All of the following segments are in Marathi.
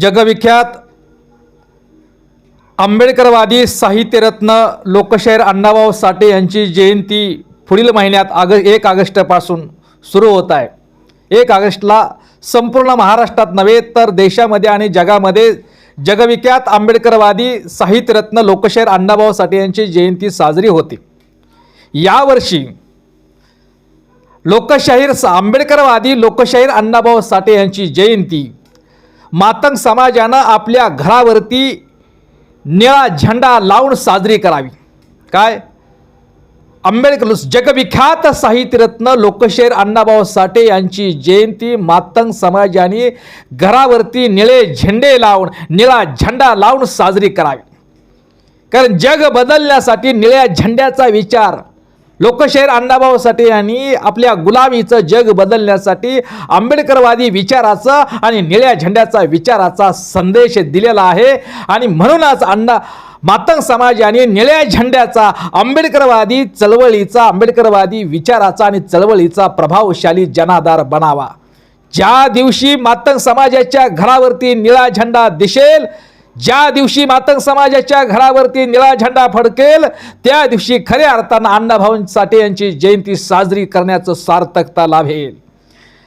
जगविख्यात आंबेडकरवादी साहित्यरत्न लोकशाहीर अण्णाभाऊ साठे यांची जयंती पुढील महिन्यात आग एक ऑगस्टपासून सुरू होत आहे. एक ऑगस्टला संपूर्ण महाराष्ट्रात नव्हे तर देशामध्ये आणि जगामध्ये जगविख्यात आंबेडकरवादी साहित्यरत्न लोकशाहीर अण्णाभाऊ साठे यांची जयंती साजरी होते. यावर्षी लोकशाहीर आंबेडकरवादी लोकशाहीर अण्णाभाऊ साठे यांची जयंती मातंग समाजानं आपल्या घरावरती निळा झेंडा लावून साजरी करावी. काय? आंबेडकर जगविख्यात साहित्यरत्न लोकशाहीर अण्णाभाऊ साठे यांची जयंती मातंग समाजाने घरावरती निळे झेंडे लावून निळा झेंडा लावून साजरी करावी. कारण जग बदलण्यासाठी निळ्या झेंड्याचा विचार लोकशाहीर अण्णाभाऊ आणि आपल्या गुलामीचं जग बदलण्यासाठी आंबेडकरवादी विचाराचा आणि निळ्या झेंड्याचा विचाराचा संदेश दिलेला आहे. आणि म्हणूनच अण्णा मातंग समाजाने निळ्या झेंड्याचा आंबेडकरवादी चळवळीचा आंबेडकरवादी विचाराचा आणि चळवळीचा प्रभावशाली जनाधार बनावा. ज्या दिवशी मातंग समाजाच्या घरावरती निळा झेंडा दिसेल ज्या दिवशी मातंग समाजाच्या घरावरती निळा झेंडा फडकेल त्या दिवशी खऱ्या अर्थानं अण्णाभाऊ साठे यांची जयंती साजरी करण्याचं सार्थकता लाभेल.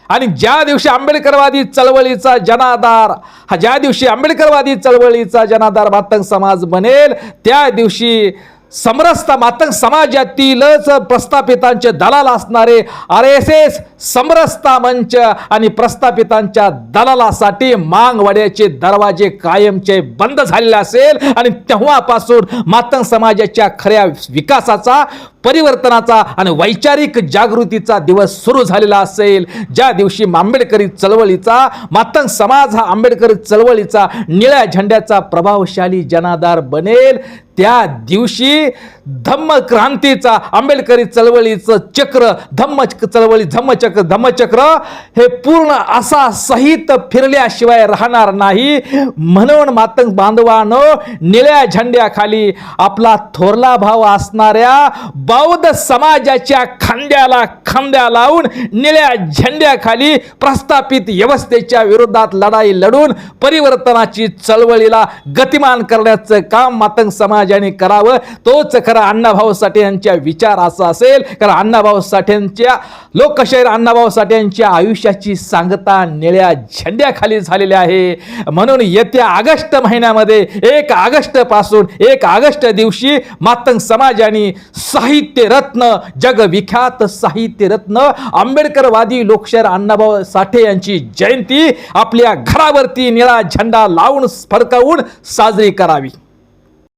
आणि ज्या दिवशी आंबेडकरवादी चळवळीचा जनाधार हा ज्या दिवशी आंबेडकरवादी चळवळीचा जनाधार मातंग समाज बनेल त्या दिवशी समरसता मातंग समाजातीलच प्रस्थापितांचे दलाल असणारे आर एस एस समरसता मंच आणि प्रस्थापितांच्या दलालासाठी मांगवाड्याचे दरवाजे कायमचे बंद झालेले असेल आणि तेव्हापासून मातंग समाजाच्या खऱ्या विकासाचा परिवर्तनाचा आणि वैचारिक जागृतीचा दिवस सुरू झालेला असेल. ज्या दिवशी आंबेडकरी चळवळीचा मातंग समाज हा आंबेडकरी चळवळीचा निळ्या झेंड्याचा प्रभावशाली जनाधार बनेल त्या दिवशी धम्म क्रांतीचा आंबेडकरी चळवळीचं चक्र धम्म चळवळी धम्मचक्र धम्मचक्र हे पूर्ण असा सहित फिरल्याशिवाय राहणार नाही. म्हणून मातंग बांधवानं निळ्या झेंड्याखाली आपला थोरला भाव असणाऱ्या बौद्ध समाजाच्या खांद्याला खांद्या लावून निळ्या झेंड्याखाली प्रस्थापित व्यवस्थेच्या विरोधात लढाई लढून परिवर्तनाची चळवळीला गतिमान करण्याचं काम मातंग समाजाने करावं तोच खरा अण्णाभाऊ साठे यांच्या विचार असा असेल कारण अण्णाभाऊ साठेंच्या लोकशाहीर अण्णाभाऊ साठे यांच्या आयुष्याची सांगता निळ्या झेंड्याखाली झालेली आहे. म्हणून येत्या ऑगस्ट महिन्यामध्ये एक ऑगस्टपासून एक ऑगस्ट दिवशी मातंग समाजाने साहित्य रत्न जगविख्यात साहित्य रत्न आंबेडकरवादी लोकशाहीर अण्णाभाऊ साठे यांची जयंती आपल्या घरावरती निळा झेंडा लावून फडकावून साजरी करावी.